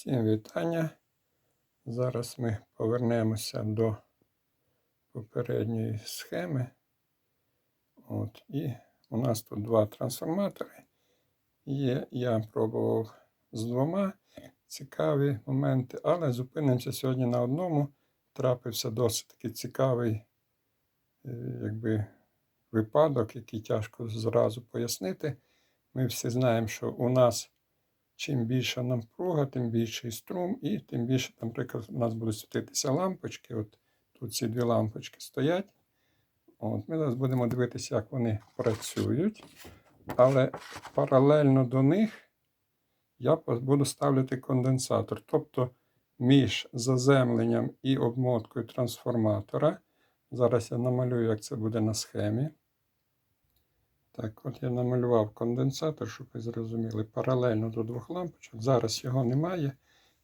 Всім вітання. Зараз ми повернемося до попередньої схеми. От, і у нас тут два трансформатори. Є, я пробував з двома цікаві моменти, але зупинимося сьогодні на одному. Трапився досить таки цікавий е, якби, випадок, який тяжко зразу пояснити. Ми всі знаємо, що у нас чим більша напруга, тим більший струм, і тим більше, наприклад, у нас будуть світитися лампочки. От тут ці дві лампочки стоять. От, Ми зараз будемо дивитися, як вони працюють. Але паралельно до них я буду ставити конденсатор. Тобто між заземленням і обмоткою трансформатора. Зараз я намалюю, як це буде на схемі. Так, от я намалював конденсатор, щоб ви зрозуміли, паралельно до двох лампочок. Зараз його немає.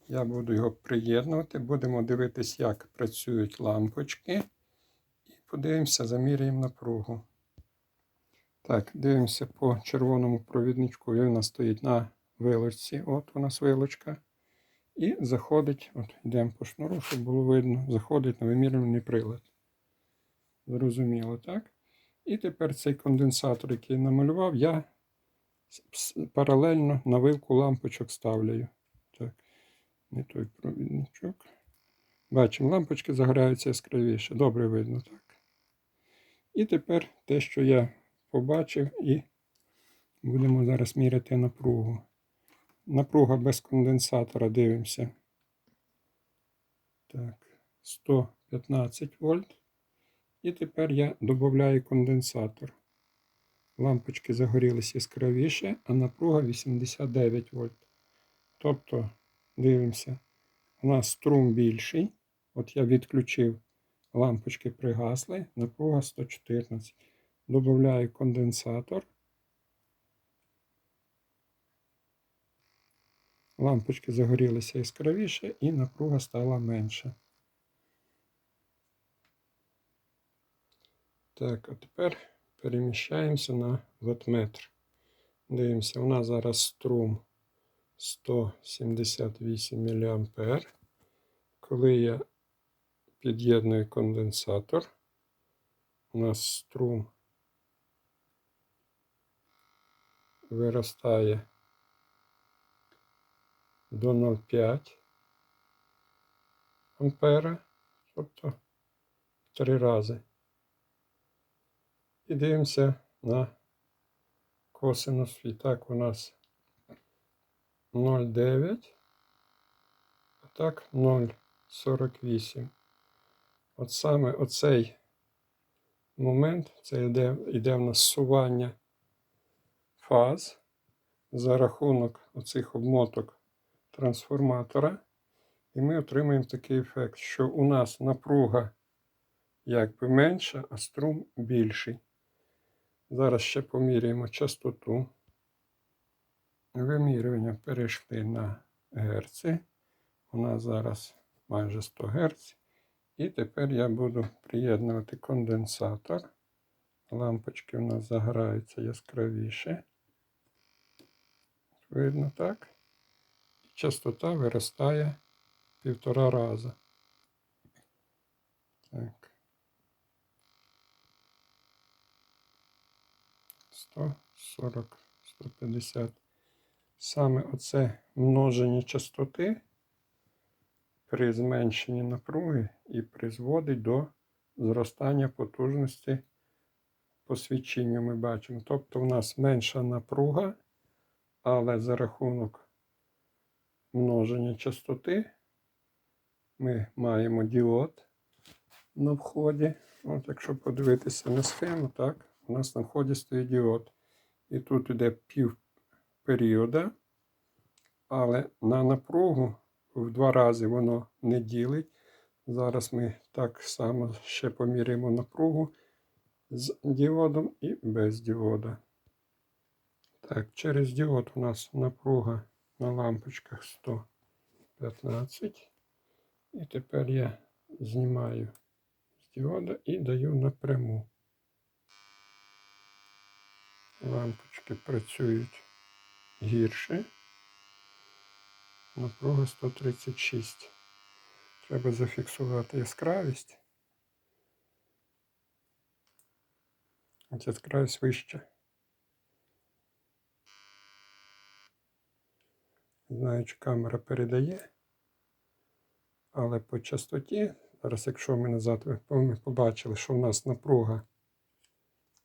Я буду його приєднувати. Будемо дивитися, як працюють лампочки. І подивимося, заміряємо напругу. Так, дивимося по червоному провідничку. Він у нас стоїть на вилочці. От у нас вилочка. І заходить, от йдемо по шнуру, щоб було видно, заходить на вимірювальний прилад. Зрозуміло, так? І тепер цей конденсатор, який намалював, я паралельно на вилку лампочок ставлю. Так, не той провідничок. Бачимо, лампочки загораються яскравіше. Добре видно, так. І тепер те, що я побачив, і будемо зараз міряти напругу. Напруга без конденсатора дивимося. Так, 115 вольт. І тепер я додаю конденсатор. Лампочки загорілися яскравіше, а напруга 89 вольт. Тобто, дивимося, у нас струм більший. От я відключив, лампочки пригасли, напруга 114. Додаю конденсатор. Лампочки загорілися яскравіше і напруга стала менша. Так, а тепер переміщаємося на ватметр. Дивимося, у нас зараз струм 178 мА. Коли я під'єдную конденсатор, у нас струм виростає до 0,5 ампера, тобто в три рази. І дивимося на косинус. І так у нас 0,9, а так 0,48. От саме оцей момент, це йде, йде в нас сування фаз за рахунок оцих обмоток трансформатора. І ми отримаємо такий ефект, що у нас напруга якби менша, а струм більший. Зараз ще поміряємо частоту. Вимірювання перейшли на герці. У нас зараз майже 100 Гц. І тепер я буду приєднувати конденсатор. Лампочки у нас загораються яскравіше. Видно так. Частота виростає півтора рази. Так. 140, 150. Саме оце множення частоти при зменшенні напруги і призводить до зростання потужності посвідчення ми бачимо. Тобто у нас менша напруга, але за рахунок множення частоти ми маємо діод на вході. От Якщо подивитися на схему, так, у нас на вході стоїть діод. І тут йде пів періода, але на напругу в два рази воно не ділить. Зараз ми так само ще поміряємо напругу з діодом і без діода. Так, через діод у нас напруга на лампочках 115. І тепер я знімаю з діода і даю напряму. Лампочки працюють гірше. Напруга 136. Треба зафіксувати яскравість. Яскравість вища. Знаю, чи камера передає. Але по частоті, зараз, якщо ми назад ви- побачили, що в нас напруга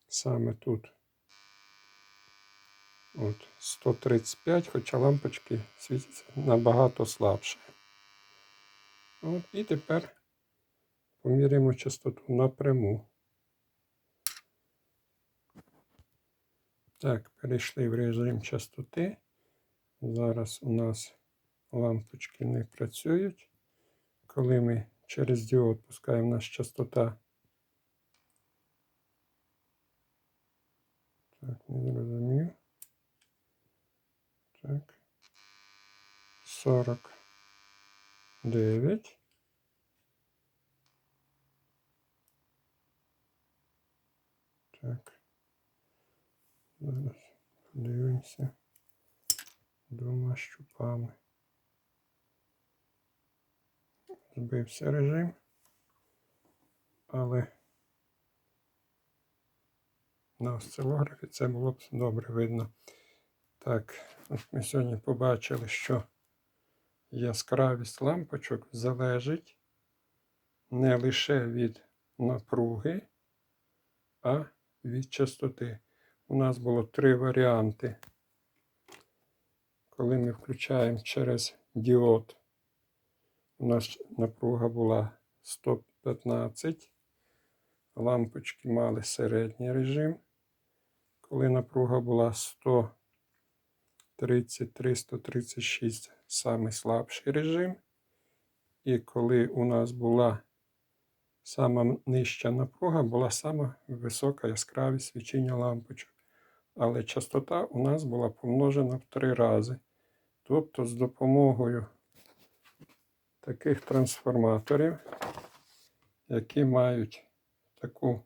саме тут. От 135, хоча лампочки світяться набагато слабше. От, і тепер поміряємо частоту напряму. Так, перейшли в режим частоти. Зараз у нас лампочки не працюють. Коли ми через діод пускаємо наша частота. Так, не зрозумів. Так. 49. Так. Зараз подивимося двома щупами. Збився режим, але на осцилографі це було б добре видно. Так, от ми сьогодні побачили, що яскравість лампочок залежить не лише від напруги, а від частоти. У нас було три варіанти. Коли ми включаємо через діод, у нас напруга була 115, лампочки мали середній режим. Коли напруга була 133-136, самий слабший режим. І коли у нас була сама нижча напруга, була сама висока яскравість свічення лампочок. Але частота у нас була помножена в три рази. Тобто з допомогою таких трансформаторів, які мають таку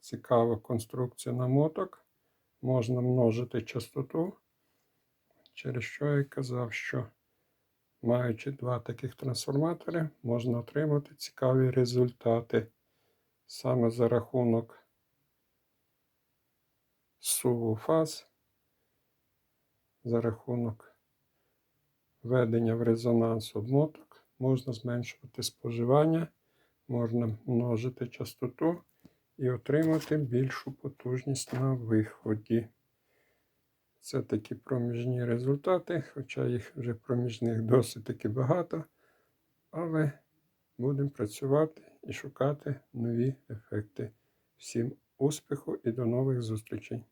цікаву конструкцію намоток, можна множити частоту, через що я казав, що маючи два таких трансформатори, можна отримати цікаві результати саме за рахунок суву фаз, за рахунок введення в резонанс обмоток, можна зменшувати споживання, можна множити частоту і отримати більшу потужність на виході. Це такі проміжні результати, хоча їх вже проміжних досить таки багато. Але будемо працювати і шукати нові ефекти. Всім успіху і до нових зустрічей!